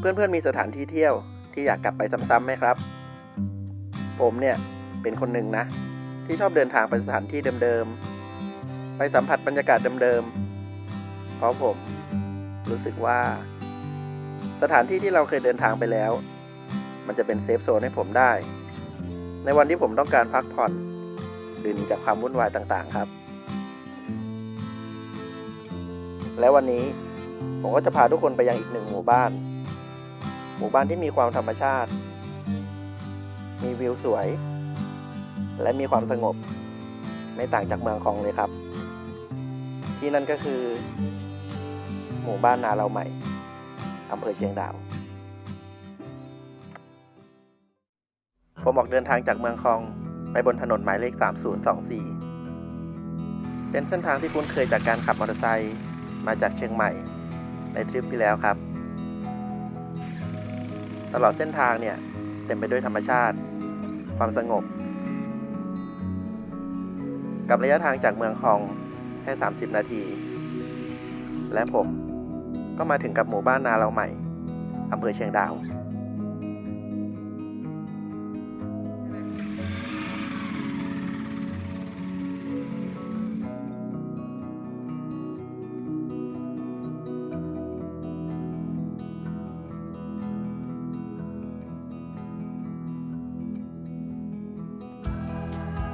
เพื่อนๆมีสถานที่เที่ยวที่อยากกลับไปซ้ำๆไหมครับ ผมเนี่ยเป็นคนหนึ่งนะ ที่ชอบเดินทางไปสถานที่เดิมๆ ไปสัมผัสบรรยากาศเดิมๆ เพราะผมรู้สึกว่า สถานที่ที่เราเคยเดินทางไปแล้ว มันจะเป็นเซฟโซนให้ผมได้ ในวันที่ผมต้องการพักผ่อนหรือหนีจากความวุ่นวายต่างๆครับ และวันนี้ผมก็จะพาทุกคนไปยังอีกหนึ่งหมู่บ้าน หมู่บ้านที่มีความธรรมชาติ มีวิวสวย และมีความสงบ ไม่ต่างจากเมืองคองเลยครับ ที่นั่นก็คือ หมู่บ้านนาเราใหม่อำเภอเชียงดาว ผมออกเดินทางจากเมืองคองไปบนถนนหมายเลข 3024 เป็นเส้นทางที่คุ้นเคยจากการขับมอเตอร์ไซค์มาจากเชียงใหม่ ในทริปที่แล้วครับ ตลอดเส้นทางเนี่ยเต็มไปด้วยธรรมชาติ ความสงบ กับระยะทางจากเมืองคองแค่ 30 นาที และผมก็มาถึงกับหมู่บ้านนาเราใหม่อำเภอเชียงดาว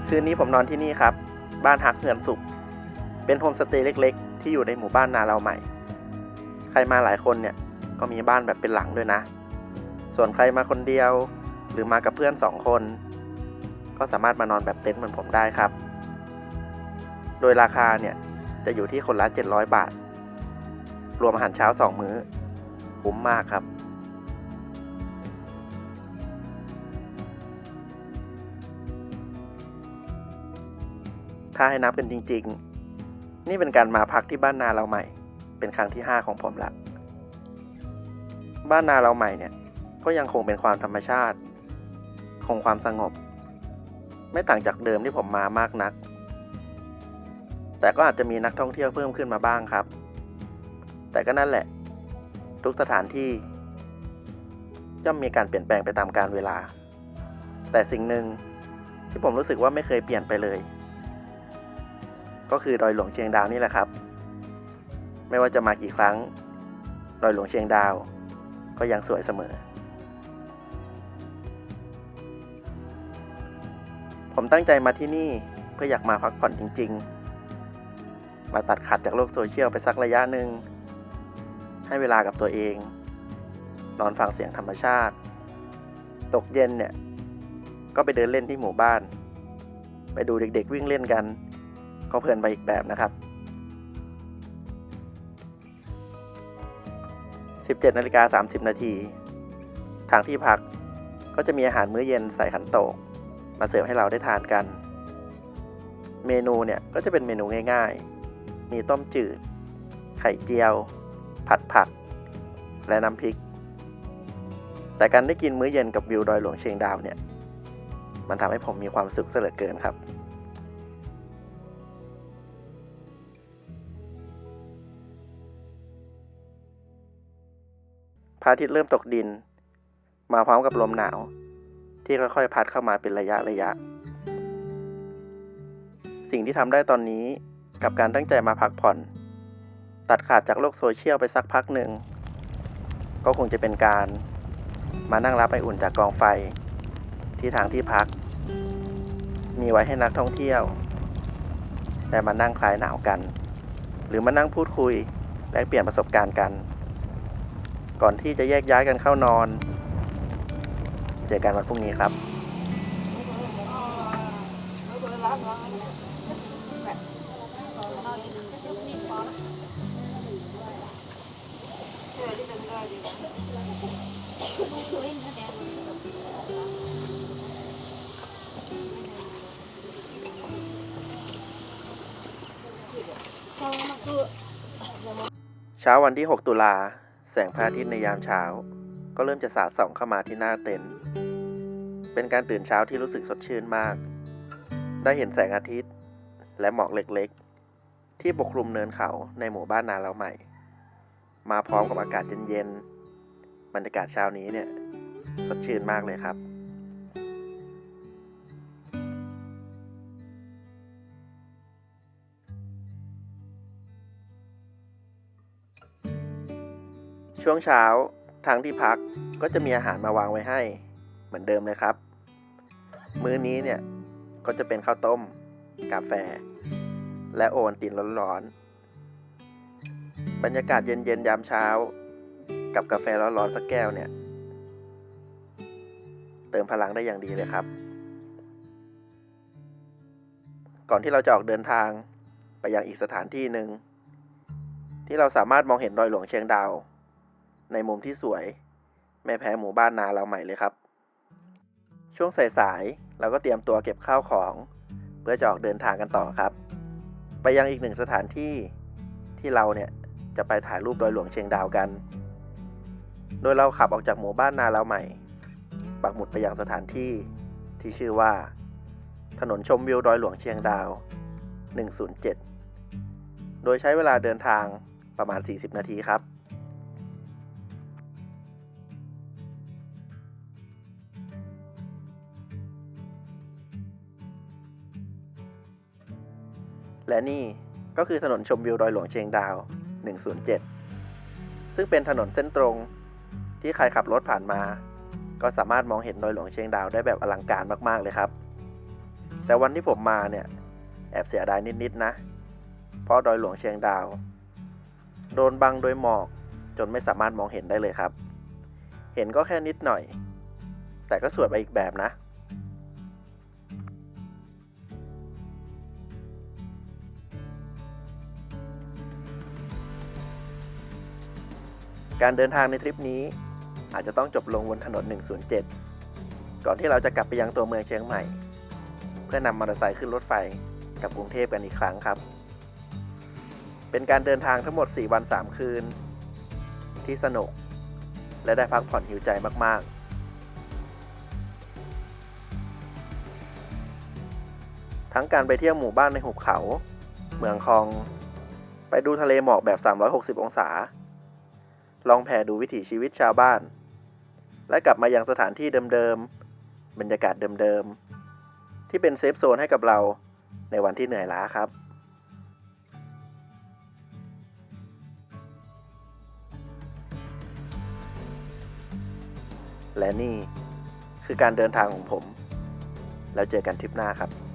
คืนนี้ผมนอนที่นี่ครับ บ้านฮักเงินสุข เป็นโฮมสเตย์เล็ก ๆ ที่อยู่ในหมู่บ้านนาเราใหม่ ใครมาหลายคนเนี่ยก็มีบ้านแบบเป็นหลังด้วยนะ ส่วนใครมาคนเดียวหรือมากับเพื่อนสองคน ก็สามารถมานอนแบบเต็นท์เหมือนผมได้ครับ โดยราคาเนี่ยจะอยู่ที่คนละ 700 บาท รวมอาหารเช้า 2 มื้อคุ้มมากครับ ถ้าให้นับเป็นจริง ๆ นี่เป็นการมาพักที่บ้านนาเราใหม่ เป็นครั้งที่ 5 ของผมละ บ้านนาเราใหม่เนี่ย ก็ยังคงเป็นความธรรมชาติ คงความสงบ ไม่ต่างจากเดิมที่ผมมามากนัก แต่ก็อาจจะมีนักท่องเที่ยวเพิ่มขึ้นมาบ้างครับ แต่ก็นั่นแหละ ทุกสถานที่ย่อมมีการเปลี่ยนแปลงไปตามกาลเวลา แต่สิ่งหนึ่งที่ผมรู้สึกว่าไม่เคยเปลี่ยนไปเลย ก็คือดอยหลวงเชียงดาวนี่แหละครับ ไม่ว่าจะมากี่ครั้ง ดอยหลวงเชียงดาว ก็ยังสวยเสมอ ผมตั้งใจมาที่นี่เพื่ออยากมาพักผ่อนจริง ๆ มาตัดขาดจากโลกโซเชียลไปสักระยะหนึ่ง ให้เวลากับตัวเอง นอนฟังเสียงธรรมชาติ ตกเย็นเนี่ย ก็ไปเดินเล่นที่หมู่บ้าน ไปดูเด็กๆวิ่งเล่นกัน ก็เพลินไปอีกแบบนะครับ 17นาฬิกา30 นาที ทางที่พักก็จะมีอาหารมื้อเย็นใส่ขันโตก มาเสิร์ฟให้เราได้ทานกัน เมนูเนี่ยก็จะเป็นเมนูง่ายๆ มีต้มจืด ไข่เจียว ผัดผัก และน้ำพริก แต่การได้กินมื้อเย็นกับวิวดอยหลวงเชียงดาวเนี่ย มันทำให้ผมมีความสุขเสเลือเกินครับ ระอาทิตย์เริ่มตกดิน มาพร้อมกับลมหนาว ที่ค่อยๆพัดเข้ามาเป็นระยะระยะ สิ่งที่ทำได้ตอนนี้กับการตั้งใจมาพักผ่อน ตัดขาดจากโลกโซเชียลไปสักพักหนึ่ง ก็คงจะเป็นการมานั่งรับไออุ่นจากกองไฟ ที่ทางที่พัก มีไว้ให้นักท่องเที่ยว ได้มานั่งคลายหนาวกัน หรือมานั่งพูดคุย แลกเปลี่ยนประสบการณ์กัน ก่อนที่จะแยกย้ายกันเข้านอน เจอกันวันพรุ่งนี้ครับเช้าวันที่ 6 ตุลา แสงพระอาทิตย์ในยามเช้า ก็เริ่มจะสาดส่องเข้ามาที่หน้าเต็นท์เป็นการตื่นเช้าที่รู้สึกสดชื่นมาก ได้เห็นแสงอาทิตย์ และหมอกเล็กๆ ที่ปกคลุมเนินเขาในหมู่บ้านนาเราใหม่ มาพร้อมกับอากาศเย็นๆบรรยากาศเช้านี้เนี่ย สดชื่นมากเลยครับ ช่วงเช้าทางที่พักก็จะมีอาหารมาวางไว้ให้ เหมือนเดิมเลยครับ มื้อนี้เนี่ยก็จะเป็นข้าวต้ม กาแฟ และโอวัลตินร้อนๆบรรยากาศเย็นๆยามเช้า กับกาแฟร้อนๆสักแก้วเนี่ย เติมพลังได้อย่างดีเลยครับ ก่อนที่เราจะออกเดินทางไปยังอีกสถานที่หนึ่งที่เราสามารถมองเห็นดอยหลวงเชียงดาว ในมุมที่สวย ไม่แพ้หมู่บ้านนาเราใหม่เลยครับ ช่วงสายๆเราก็เตรียมตัวเก็บข้าวของ เพื่อจะออกเดินทางกันต่อครับ ไปยังอีกหนึ่งสถานที่ที่เราเนี่ยจะไปถ่ายรูปดอยหลวงเชียงดาวกัน โดยเราขับออกจากหมู่บ้านนาเราใหม่ ปักหมุดไปยังสถานที่ที่ชื่อว่า ถนนชมวิวดอยหลวงเชียงดาว 107 โดยใช้เวลาเดินทางประมาณ 40 นาทีครับ และนี่ก็คือถนนชมวิวดอยหลวงเชียงดาว 107 ซึ่งเป็นถนนเส้นตรงที่ใครขับรถผ่านมา ก็สามารถมองเห็นดอยหลวงเชียงดาวได้แบบอลังการมากๆเลยครับ แต่วันที่ผมมาเนี่ย แอบเสียดายนิดๆนะ เพราะดอยหลวงเชียงดาว โดนบังโดยหมอกจนไม่สามารถมองเห็นได้เลยครับ เห็นก็แค่นิดหน่อย แต่ก็สวยไปอีกแบบนะ การเดินทางในทริปนี้ อาจจะต้องจบลงบนถนน 107 ก่อนที่เราจะกลับไปยังตัวเมืองเชียงใหม่ เพื่อนำมอเตอร์ไซค์ขึ้นรถไฟกลับกรุงเทพกันอีกครั้งครับ เป็นการเดินทางทั้งหมด 4 วัน 3 คืน ที่สนุก และได้พักผ่อนหิวใจมากๆทั้งการไปเที่ยวหมู่บ้านในหุบเขา เมืองคอง ไปดูทะเลหมอกแบบ 360 องศา ลองแผ่ดูวิถีชีวิตชาวบ้าน และกลับมายังสถานที่เดิมๆ บรรยากาศเดิมๆ ที่เป็นเซฟโซนให้กับเราในวันที่เหนื่อยล้าครับ และนี่คือการเดินทางของผม แล้วเจอกันทริปหน้าครับ